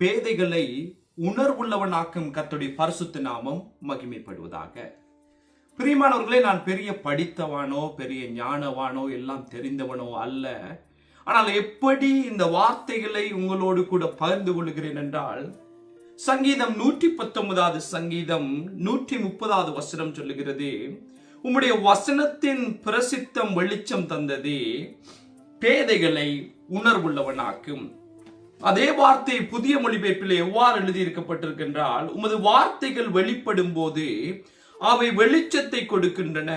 பேதைகளை உணர்வுள்ளவனாக்கும் கத்துடைய பரிசுத்த நாமம் மகிமைப்படுவதாக. பிரியமானவர்களே நான் பெரிய படித்தவனோ பெரிய ஞானவானோ எல்லாம் தெரிந்தவனோ அல்ல. ஆனால் எப்படி இந்த வார்த்தைகளை உங்களோடு கூட பகிர்ந்து கொள்கிறேன் என்றால் சங்கீதம் நூற்றி பத்தொன்பதாவது சங்கீதம் நூற்றி முப்பதாவது வசனம் சொல்லுகிறது உம்முடைய வசனத்தின் பிரசித்தம் வெளிச்சம் தந்தது பேதைகளை உணர்வுள்ளவனாக்கும். அதே வார்த்தை புதிய மொழிபெயர்ப்பில் எவ்வாறு எழுதியிருக்கப்பட்டிருக்கின்றால் உமது வார்த்தைகள் வெளிப்படும் போது அவை வெளிச்சத்தை கொடுக்கின்றன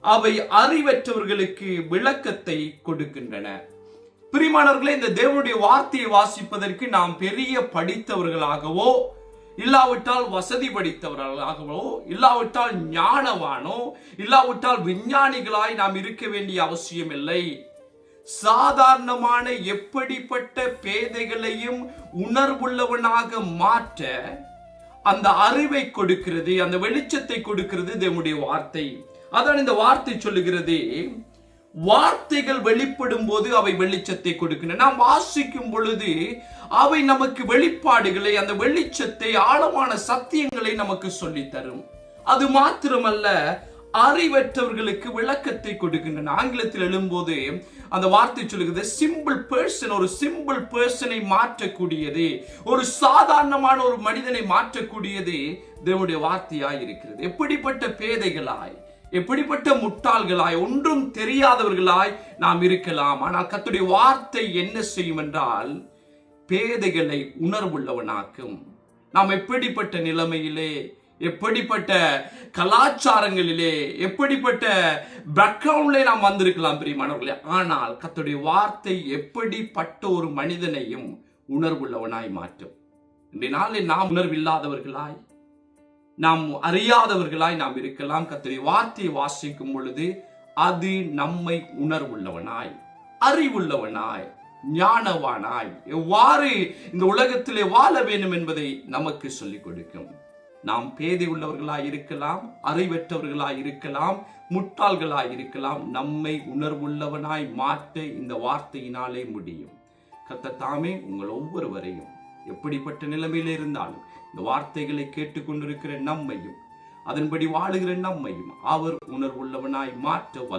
அவை அறிவற்றவர்களுக்கு விளக்கத்தை கொடுக்கின்றன. பிரிமானவர்களே இந்த தேவனுடைய வார்த்தையை வாசிப்பதற்கு நாம் பெரிய படித்தவர்களாகவோ இல்லாவிட்டால் வசதி படித்தவர்களாகவோ இல்லாவிட்டால் ஞானவானோ இல்லாவிட்டால் விஞ்ஞானிகளாய் நாம் இருக்க வேண்டிய அவசியம் இல்லை சாதாரணமான எப்படிப்பட்ட பேதைகளையும் உணர்வுள்ளவனாக மாற்ற அந்த அறிவை கொடுக்கிறது அந்த வெளிச்சத்தை கொடுக்கிறது தேவனுடைய வார்த்தை. அதான் இந்த வார்த்தை சொல்லுகிறது. வார்த்தைகள் வெளிப்படும் போது அவை வெளிச்சத்தை கொடுக்கின்றன. நாம் வாசிக்கும் பொழுது அவை நமக்கு வெளிப்பாடுகளை அந்த வெளிச்சத்தை ஆழமான சத்தியங்களை நமக்கு சொல்லித் தரும் அது மாத்திரமல்ல அறிவற்றவர்களுக்கு விளக்கத்தை கொடுக்கின்றன. ஆங்கிலத்தில் எழும்போது அந்த வார்த்தை சொல்லுகிறது சிம்பிள் பர்சன் ஒரு சிம்பிள் பர்சனை மாற்றக்கூடியது. ஒரு சாதாரணமான ஒரு மனிதனை மாற்றக்கூடியது தேவனுடைய வார்த்தையாய் இருக்கிறது எப்படிப்பட்ட பேதைகளாய் எப்படிப்பட்ட முட்டாள்களாய் ஒன்றும் தெரியாதவர்களாய் நாம் இருக்கலாம். ஆனால் கத்துடைய வார்த்தை என்ன செய்யும் என்றால் பேதைகளை உணர்வுள்ளவனாக்கும். நாம் எப்படிப்பட்ட நிலைமையிலே எப்படிப்பட்ட கலாச்சாரங்களிலே எப்படிப்பட்ட பேக்ரவுண்ட்லே நாம் வந்திருக்கலாம் பிரியமானவர்களே. ஆனால் கத்துடைய வார்த்தை எப்படிப்பட்ட ஒரு மனிதனையும் உணர்வுள்ளவனாய் மாற்றும். இன்றைய நாளில் நாம் உணர்வில்லாதவர்களாய் நாம் அறியாதவர்களாய் நாம் இருக்கலாம். கத்துடைய வார்த்தையை வாசிக்கும் பொழுது அது நம்மை உணர்வுள்ளவனாய் அறிவுள்ளவனாய் ஞானவானாய் எவ்வாறு இந்த உலகத்திலே வாழ வேண்டும் என்பதை நமக்கு சொல்லிக் கொடுக்கும். நாம் பேதை உள்ளவர்களாய் இருக்கலாம் அறிவற்றவர்களாய் இருக்கலாம் முட்டாள்களாய் இருக்கலாம் நம்மை உணர்வுள்ளவனாய் மாற்ற இந்த வார்த்தையினாலே முடியும். கர்த்தர் தாமே உங்கள் ஒவ்வொருவரையும் எப்படிப்பட்ட நிலைமையில இருந்தாலும் இந்த வார்த்தைகளை கேட்டுக்கொண்டிருக்கிற நம்மையும் அதன்படி வாழுகிற நம்மையும் அவர் உணர்வுள்ளவனாய் மாற்ற வல்ல